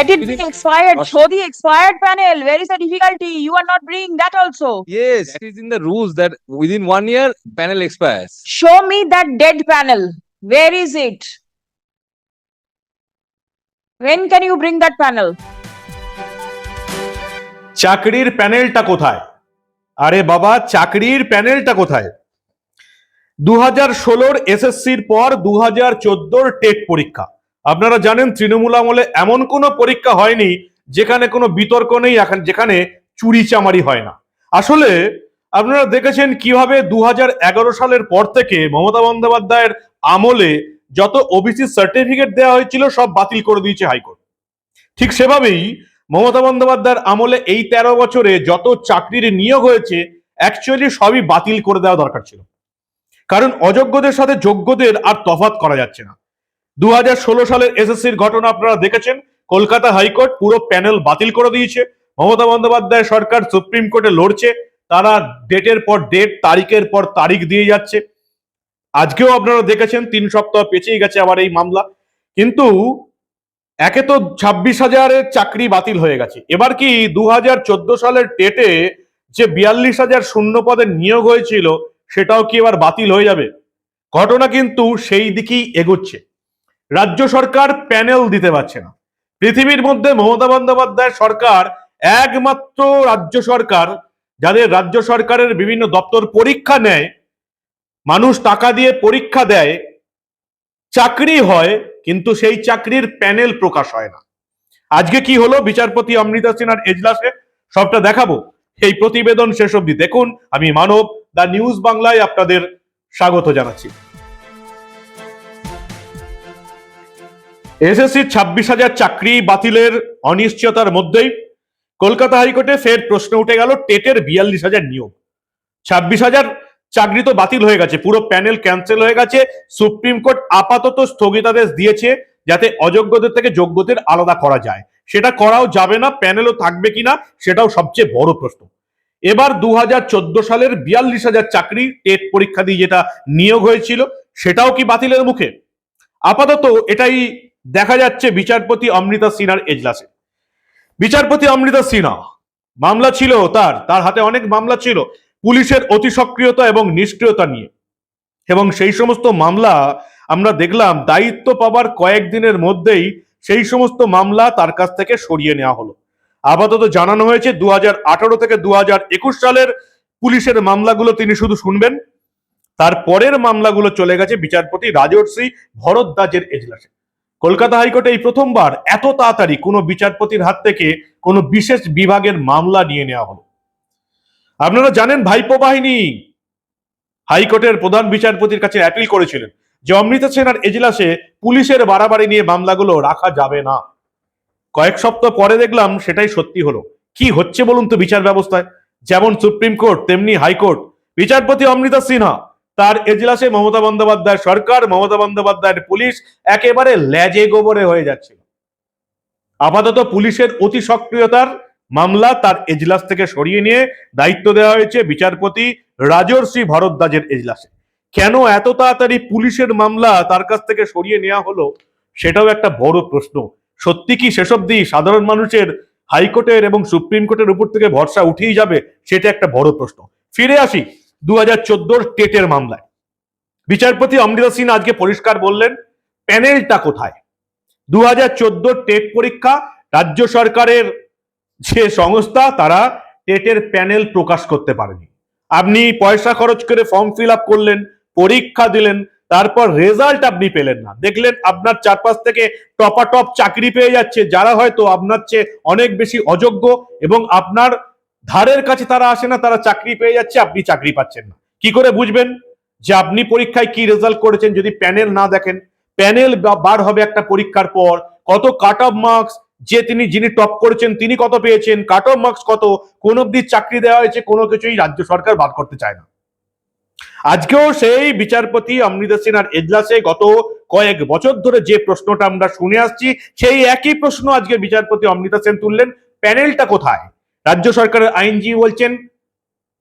Let it be expired. Gosh. Show the expired panel. Where is the difficulty? You are not bringing that also. Yes, that is in the rules that within one year panel expires. Show me that dead panel. Where is it? When can you bring that panel? চাকরির প্যানেলটা কোথায় আরে বাবা চাকরির প্যানেলটা কোথায় দু হাজার ষোলোর এসএসসির পর দু হাজার চোদ্দোর টেট পরীক্ষা আপনারা জানেন তৃণমূল আমলে এমন কোনো পরীক্ষা হয়নি যেখানে কোনো বিতর্ক নেই, এখন যেখানে চুরি চামারি হয় না। আসলে আপনারা দেখেছেন কীভাবে দু সালের পর থেকে মমতা বন্দ্যোপাধ্যায়ের আমলে যত ওবিসি সার্টিফিকেট দেওয়া হয়েছিল সব বাতিল করে দিয়েছে হাইকোর্ট। ঠিক সেভাবেই মমতা বন্দ্যোপাধ্যায়ের আমলে এই তেরো বছরে যত চাকরির নিয়োগ হয়েছে অ্যাকচুয়ালি সবই বাতিল করে দেওয়া দরকার ছিল। কারণ অযোগ্যদের সাথে যোগ্যদের আর তফাৎ করা যাচ্ছে না। দু হাজার ষোলো সালের এসএসসির ঘটনা আপনারা দেখেছেন। কলকাতা হাইকোর্ট পুরো প্যানেল বাতিল করে দিয়েছে। মমতা বন্দ্যোপাধ্যায় সরকার সুপ্রিম কোর্টে লড়ছে। তারা ডেটের পর ডেট, তারিখের পর তারিখ দিয়ে যাচ্ছে। আজকেও আপনারা দেখেছেন, তিন সপ্তাহ পেছিয়ে গেছে আবার এই মামলা। কিন্তু একে তো ছাব্বিশ হাজারের চাকরি বাতিল হয়ে গেছে। এবার কি দু হাজার চোদ্দ সালের টেটে যে বিয়াল্লিশ হাজার শূন্য পদের নিয়োগ হয়েছিল, সেটাও কি এবার বাতিল হয়ে যাবে? ঘটনা কিন্তু সেই দিকেই এগোচ্ছে। রাজ্য সরকার প্যানেল দিতে পারছে না। পৃথিবীর মধ্যে মমতা বন্দ্যোপাধ্যায় সরকার একমাত্র রাজ্য সরকার, যাদের রাজ্য সরকারের বিভিন্ন দপ্তর পরীক্ষা নেয়, মানুষ টাকা দিয়ে পরীক্ষা দেয়, চাকরি হয়, কিন্তু সেই চাকরির প্যানেল প্রকাশ হয় না। আজকে কি হলো? বিচারপতি অমৃতা সিনহার এজলাসে সবটা দেখাবো। এই প্রতিবেদন শেষ অবধি দেখুন। আমি মানব দা নিউজ বাংলায় আপনাদের স্বাগত জানাচ্ছি। এসএসসির ছাব্বিশ হাজার চাকরি বাতিলের অনিশ্চয়তার মধ্যেই কলকাতা হাইকোর্টে ফের প্রশ্ন উঠে গেল টেটের বিয়াল্লিশ হাজার নিয়োগ। ছাব্বিশ হাজার চাকরি তো বাতিল হয়ে গেছে, পুরো প্যানেল ক্যান্সেল হয়ে গেছে, সুপ্রিম কোর্ট আপাতত স্থগিতাদেশ দিয়েছে যাতে অযোগ্যদের থেকে যোগ্যদের আলাদা করা যায়। সেটা করাও যাবে না, প্যানেলও থাকবে কিনা সেটাও সবচেয়ে বড় প্রশ্ন। এবার দু হাজার চোদ্দ সালের বিয়াল্লিশ হাজার চাকরি টেট পরীক্ষা দিয়ে যেটা নিয়োগ হয়েছিল, সেটাও কি বাতিলের মুখে? আপাতত এটাই দেখা যাচ্ছে বিচারপতি অমৃতা সিনহার এজলাসে। বিচারপতি অমৃতা সিনহা, মামলা ছিল তার তার হাতে অনেক মামলা ছিল, পুলিশের অতি সক্রিয়তা এবং নিষ্ক্রিয়তা নিয়ে। এবং সেই সমস্ত মামলা আমরা দেখলাম, দায়িত্ব পাবার কয়েকদিনের মধ্যেই সেই সমস্ত মামলা তার কাছ থেকে সরিয়ে নেওয়া হলো। আপাতত জানানো হয়েছে দু হাজার আঠারো থেকে দু হাজার একুশ সালের পুলিশের মামলাগুলো তিনি শুধু শুনবেন। তার পরের মামলাগুলো চলে গেছে বিচারপতি রাজর্ষি ভরদ্বাজের এজলাসে। কলকাতা হাইকোর্টে এই প্রথমবার এত তাড়াতাড়ি কোনো বিচারপতির হাত থেকে কোনো বিশেষ বিভাগের মামলা নিয়ে নেওয়া হলো। আপনারা জানেন ভাইপো বাহিনী হাইকোর্টের প্রধান বিচারপতির কাছে অ্যাপিল করেছিলেন যে অমৃতা সেনার এজলাসে পুলিশের বাড়াবাড়ি নিয়ে মামলাগুলো রাখা যাবে না। কয়েক সপ্তাহ পরে দেখলাম সেটাই সত্যি হলো। কি হচ্ছে বলুন তো বিচার ব্যবস্থায়? যেমন সুপ্রিম কোর্ট, তেমনি হাইকোর্ট। বিচারপতি অমৃতা সিনহা তার এজলাসে মমতা বন্দ্যোপাধ্যায় সরকার, মমতা বন্দ্যোপাধ্যায়ের পুলিশ একেবারে ল্যাজে গোবরে হয়ে যাচ্ছিল আপাতত পুলিশের অতি সক্রিয়তার মামলা তার এজলাস থেকে সরিয়ে নিয়ে দায়িত্ব দেওয়া হয়েছে বিচারপতি রাজর্ষি ভরদ্বাজের এজলাসে। কেন এত তাড়াতাড়ি পুলিশের মামলা তার কাছ থেকে সরিয়ে নেওয়া হলো, সেটাও একটা বড় প্রশ্ন। সত্যি কি অব্দি সাধারণ মানুষের হাইকোর্টের এবং সুপ্রিম কোর্টের উপর থেকে ভরসা উঠেই যাবে, সেটা একটা বড় প্রশ্ন। ফিরে আসি। দু হাজার চোদ্দোর টেটের মামলায়। বিচারপতি অমৃতা সিং আজকে পরিষ্কার বললেন, প্যানেলটা কোথায়? দু হাজার চোদ্দোর টেট পরীক্ষা, রাজ্য সরকারের যে সংস্থা, তারা টেটের প্যানেল প্রকাশ করতে পারেনি। আপনি পয়সা খরচ করে ফর্ম ফিল আপ করলেন, পরীক্ষা দিলেন, তারপর রেজাল্ট আপনি পেলেন না। দেখলেন আপনার চারপাশ থেকে টপাটপ চাকরি পেয়ে যাচ্ছে, যারা হয়তো আপনার চেয়ে অনেক বেশি অযোগ্য এবং আপনার ধারের কাছে তারা আসে না, তারা চাকরি পেয়ে যাচ্ছে, আপনি চাকরি পাচ্ছেন না। কি করে বুঝবেন যে আপনি পরীক্ষায় কি রেজাল্ট করেছেন যদি প্যানেল না দেখেন? প্যানেল বার হবে একটা পরীক্ষার পর, কত কাট অফ মার্কস যে তিনি, যিনি টপ করেছেন, তিনি কত পেয়েছেন কাট অফ মার্কস কত, কোন অব্দি চাকরি দেওয়া হয়েছে, কোনো কিছুই রাজ্য সরকার বাদ করতে চায় না। আজকেও সেই বিচারপতি অমৃতা সিনহার এজলাসে গত কয়েক বছর ধরে যে প্রশ্নটা আমরা শুনে আসছি, সেই একই প্রশ্ন আজকে বিচারপতি অমৃতা সেন তুললেন প্যানেলটা কোথায়? রাজ্য সরকারের আইনজীবী বলছেন,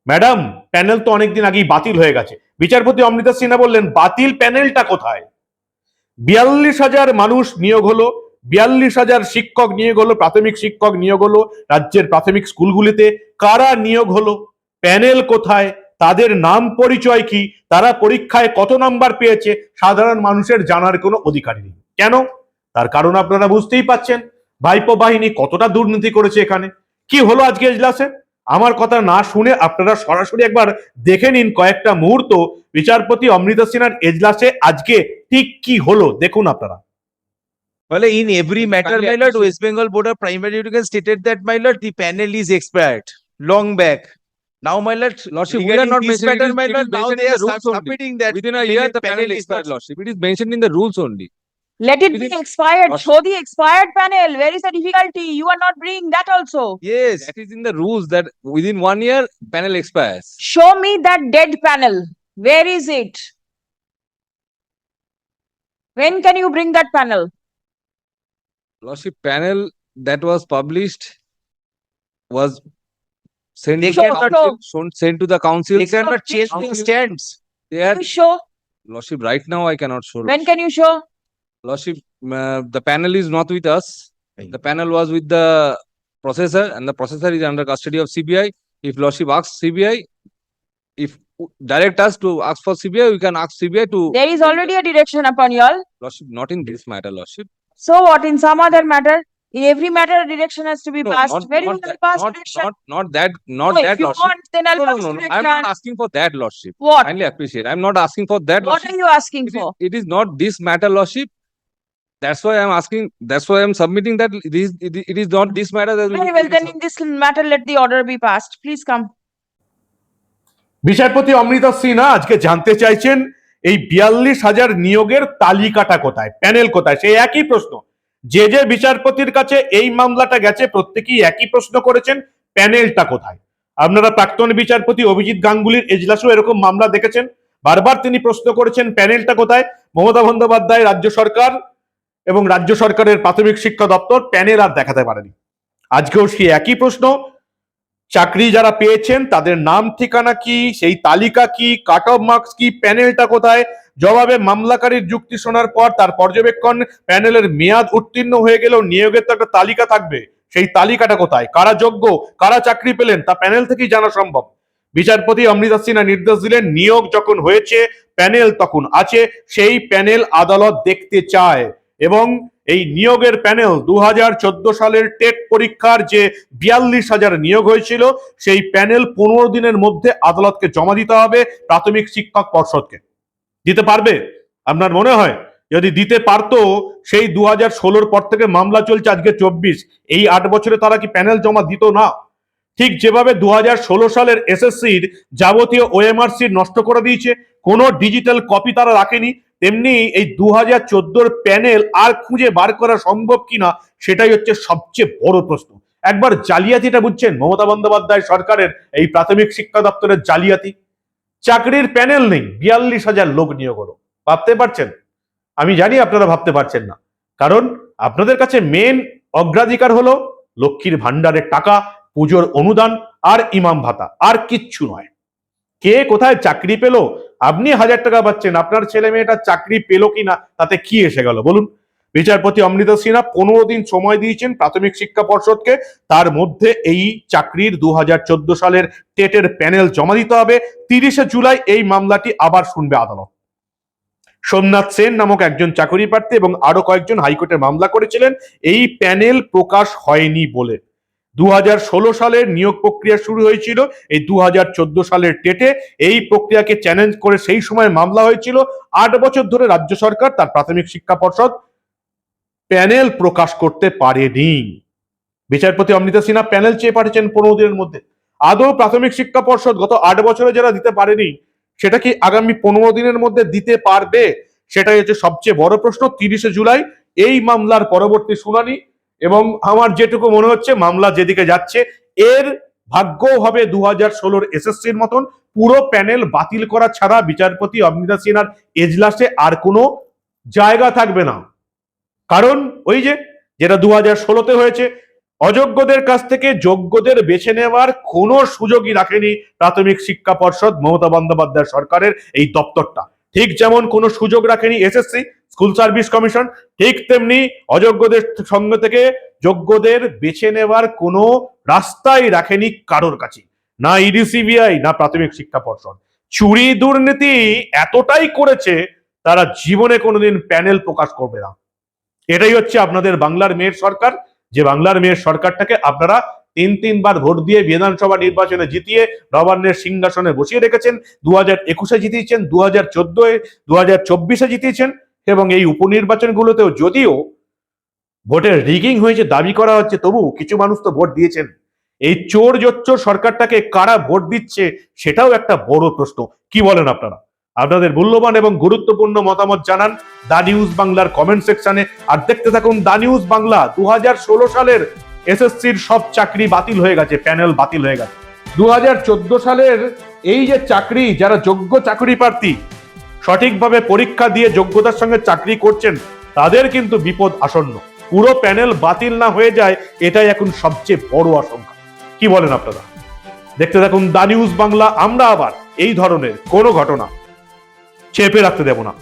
ম্যাডাম, প্যানেল তো অনেকদিন আগেই বাতিল হয়ে গেছে। বিচারপতি অমৃতা সিনহা বললেন, বাতিল প্যানেলটা কোথায়? বিয়াল্লিশ হাজার মানুষ নিয়োগ হলো, বিয়াল্লিশ হাজার শিক্ষক নিয়োগ হলো, প্রাথমিক শিক্ষক নিয়োগ হলো, রাজ্যের প্রাথমিক স্কুলগুলিতে কারা নিয়োগ হলো, প্যানেল কোথায়, তাদের নাম পরিচয় কি, তারা পরীক্ষায় কত নাম্বার পেয়েছে, সাধারণ মানুষের জানার কোনো অধিকার নেই। কেন? তার কারণ আপনারা বুঝতেই পাচ্ছেন। ভাইপো বাহিনী কতটা দুর্নীতি করেছে এখানে। কি হলো আজকে এজলাসে আমার কথা না শুনে আপনারা সরাসরি একবার দেখে নিন কয়েকটা মুহূর্ত বিচারপতি অমৃতা সিনহার এজলাসে আজকে ঠিক কি হলো দেখুন আপনারা Well, in every matter, my lord, West Bengal Board of Primary Education stated that, my lord, the panel is expired long back. Now, my lord, Lordship, we are not this mentioning, matter, it my lord, now they are submitting that. Within a year, the panel is expired, Lordship. It is mentioned in the rules only. Let it be Within- expired. Lordship. Show the expired panel. Where is the difficulty? You are not bringing that also. Yes, That is in the rules that within one year, panel expires. Show me that dead panel. Where is it? When can you bring that panel? Lordship, panel that was published was sent They to the cannot council, shown- sent to the council. they cannot change their Council- stands. They are, You show. Lordship, right now I cannot show. When can you show? Lordship, uh, the panel is not with us. The panel was with the processor and the processor is under custody of CBI. If Lordship asks CBI, if direct us to ask for CBI, we can ask CBI to, There is already a direction upon you all. Lordship, not in this matter, Lordship. So what? In some other matter? In every matter, a direction has to be No, passed. not- Where you not will that- pass not- direction? Not, not that, not No, that, if you Lordship. want, then I'll No, no, pass no, no, I'm direction. not asking for that, Lordship. What? Kindly appreciate. I'm not asking for that, What Lordship. are you asking It is, for? it is not this matter, Lordship. That's why I'm asking, that's why I'm submitting that it is, it is- it is not this matter that. Very well, then in this matter, let the order be passed. Please come. বিচারপতি অমৃতা সিনহা আজকে জানতে চাইছেন এই বিয়াল্লিশ হাজার নিয়োগের তালিকাটা কোথায় প্যানেল কোথায় সেই একই প্রশ্ন যে যে বিচারপতির কাছে এই মামলাটা গেছে প্রত্যেকেই একই প্রশ্ন করেছেন প্যানেলটা কোথায় আপনারা প্রাক্তন বিচারপতি অভিজিৎ গাঙ্গুলির এজলাসেও এরকম মামলা দেখেছেন বারবার তিনি প্রশ্ন করেছেন প্যানেলটা কোথায় মমতা বন্দ্যোপাধ্যায় রাজ্য সরকার এবং রাজ্য সরকারের প্রাথমিক শিক্ষা দপ্তর প্যানেল আর দেখাতে পারেনি। আজকেও সেই একই প্রশ্ন, চাকরি যারা পেয়েছেন তাদের নাম, ঠিকানা কি, সেই তালিকা কি কাট অফ মার্কস কি, প্যানেলটা কোথায়, জবাবে মামলাকারীর যুক্তি শোনার পর তার পর্যবেক্ষণ, প্যানেলের মেয়াদ উত্তীর্ণ হয়ে গেলেও নিয়োগের তো একটা তালিকা থাকবে। সেই তালিকাটা কোথায়? কারা যোগ্য? কারা চাকরি পেলেন? তা প্যানেল থেকেই জানা সম্ভব। বিচারপতি অমৃতা সিনহা নির্দেশ দিলেন, নিয়োগ যখন হয়েছে, প্যানেল তখন আছে, সেই প্যানেল আদালত দেখতে চায়। এবং এই নিয়োগের প্যানেল দু হাজার চোদ্দ সালের টেট পরীক্ষার যে বিয়াল্লিশ হাজার নিয়োগ হয়েছিল, সেই প্যানেল পনেরো দিনের মধ্যে আদালতকে জমা দিতে হবে প্রাথমিক শিক্ষক পর্ষদকে। দিতে পারবে? আপনার মনে হয়? যদি দিতে পারতো, সেই দু হাজার ষোলোর পর থেকে মামলা চলছে আজকে চব্বিশ, এই আট বছরে তারা কি প্যানেল জমা দিত না? ঠিক যেভাবে দু হাজার ষোলো সালের এসএসসির যাবতীয় ওএমআরসি নষ্ট করে দিয়েছে, কোনো ডিজিটাল কপি তারা রাখেনি তেমনি এই দু হাজার প্যানেল আর খুঁজে বার করা সম্ভব কিনা সেটাই হচ্ছে সবচেয়ে বড় প্রশ্ন। একবার জালিয়াতিটা বুঝছেন? মমতা বন্দ্যোপাধ্যায় সরকারের এই প্রাথমিক শিক্ষা দপ্তরের জালিয়াতি। চাকরির প্যানেল নেই, বিয়াল্লিশ হাজার লোক নিয়োগ হলো। ভাবতে পারছেন? আমি জানি আপনারা ভাবতে পারছেন না। কারণ আপনাদের কাছে মেন অগ্রাধিকার হলো লক্ষ্মীর ভান্ডারের টাকা, পুজোর অনুদান আর ইমাম ভাতা। আর কিচ্ছু নয়। কে কোথায় চাকরি পেল আপনি হাজার টাকা পাচ্ছেন, আপনার ছেলে মেয়েটা চাকরি পেল কিনা, তাতে কি এসে গেল? বলুন। বিচারপতি অমৃতা সিনহা পনেরো দিন সময় দিয়েছেন প্রাথমিক শিক্ষা পর্ষদকে। তার মধ্যে এই চাকরির দু হাজার চোদ্দ সালের টেটের প্যানেল জমা দিতে হবে। তিরিশে জুলাই এই মামলাটি আবার শুনবে আদালত। সোমনাথ সেন নামক একজন চাকরি প্রার্থী এবং আরও কয়েকজন হাইকোর্টে মামলা করেছিলেন। এই প্যানেল প্রকাশ হয়নি বলে। দু সালের নিয়োগ প্রক্রিয়া শুরু হয়েছিল। এই দু হাজার চোদ্দ সালের টেটে এই প্রক্রিয়াকে চ্যালেঞ্জ করে সেই সময় মামলা হয়েছিল। আট বছর ধরে রাজ্য সরকার তার প্রাথমিক শিক্ষা পর্ষদ প্যানেল প্রকাশ করতে পারেনি। বিচারপতি অমৃতা সিনহা প্যানেল চেয়ে পাঠিয়েছেন পনেরো দিনের মধ্যে। আদৌ প্রাথমিক শিক্ষা পর্ষদ গত আট বছরে যারা দিতে পারেনি, সেটা কি আগামী পনেরো দিনের মধ্যে দিতে পারবে? সেটাই হচ্ছে সবচেয়ে বড় প্রশ্ন। তিরিশে জুলাই এই মামলার পরবর্তী শুনানি। এবং আমার যেটুকু মনে হচ্ছে, মামলা যেদিকে যাচ্ছে, এর ভাগ্য হবে দু হাজার ষোলোর এসএসসির মতন। পুরো প্যানেল বাতিল করা ছাড়া বিচারপতি অমৃতা সিনহার এজলাসে আর কোনো জায়গা থাকবে না। কারণ ওই যে, যেটা দু হাজার ষোলোতে হয়েছে, অযোগ্যদের কাছ থেকে যোগ্যদের বেছে নেওয়ার কোনো সুযোগই রাখেনি প্রাথমিক শিক্ষা পর্ষদ মমতা বন্দ্যোপাধ্যায় সরকারের এই দপ্তরটা। ঠিক যেমন কোনো সুযোগ রাখেনি এসএসসি স্কুল সার্ভিস কমিশন, ঠিক তেমনি অযোগ্যদের সঙ্গে থেকে যোগ্যদের বেছে নেওয়ার কোনো রাস্তাই রাখেনি কারোর কাছে। না ইডিসিবিআই না প্রাথমিক শিক্ষা পর্ষদ। চুরি দুর্নীতি এতটাই করেছে, তারা জীবনে কোনোদিন প্যানেল প্রকাশ করবে না। এটাই হচ্ছে আপনাদের বাংলার মেয়ের সরকার। যে বাংলার মেয়ের সরকারটাকে আপনারা তিন, তিনবার ভোট দিয়ে বিধানসভা নির্বাচনে জিতিয়ে নবান্নের সিংহাসনে বসিয়ে রেখেছেন। দু হাজার একুশে জিতিয়েছেন, দু হাজার চোদ্দোয়, দু হাজার চব্বিশে জিতিয়েছেন। এবং এই উপনির্বাচনগুলোতেও যদিও ভোটের রিগিং হয়েছে, দাবি করা হচ্ছে তবু কিছু মানুষ তো ভোট দিয়েছেন। এই চোর জোচ্চোর সরকারটাকে কারা ভোট দিচ্ছে সেটাও একটা বড় প্রশ্ন। কি বলেন আপনারা? আপনাদের মূল্যবান এবং গুরুত্বপূর্ণ মতামত জানান দা নিউজ বাংলার কমেন্ট সেকশনে। আর দেখতে থাকুন দা নিউজ বাংলা দু হাজার ষোলো সালের এসএসসির সব চাকরি বাতিল হয়ে গেছে, প্যানেল বাতিল হয়ে গেছে। দু হাজার চোদ্দ সালের এই যে চাকরি, যারা যোগ্য চাকরি প্রার্থী সঠিকভাবে পরীক্ষা দিয়ে যোগ্যতার সঙ্গে চাকরি করছেন, তাদের কিন্তু বিপদ আসন্ন। পুরো প্যানেল বাতিল না হয়ে যায়, এটাই এখন সবচেয়ে বড় আশঙ্কা। কি বলেন আপনারা? দেখতে থাকুন দা নিউজ বাংলা, আমরা আবার এই ধরনের কোনো ঘটনা চেপে রাখতে দেব না।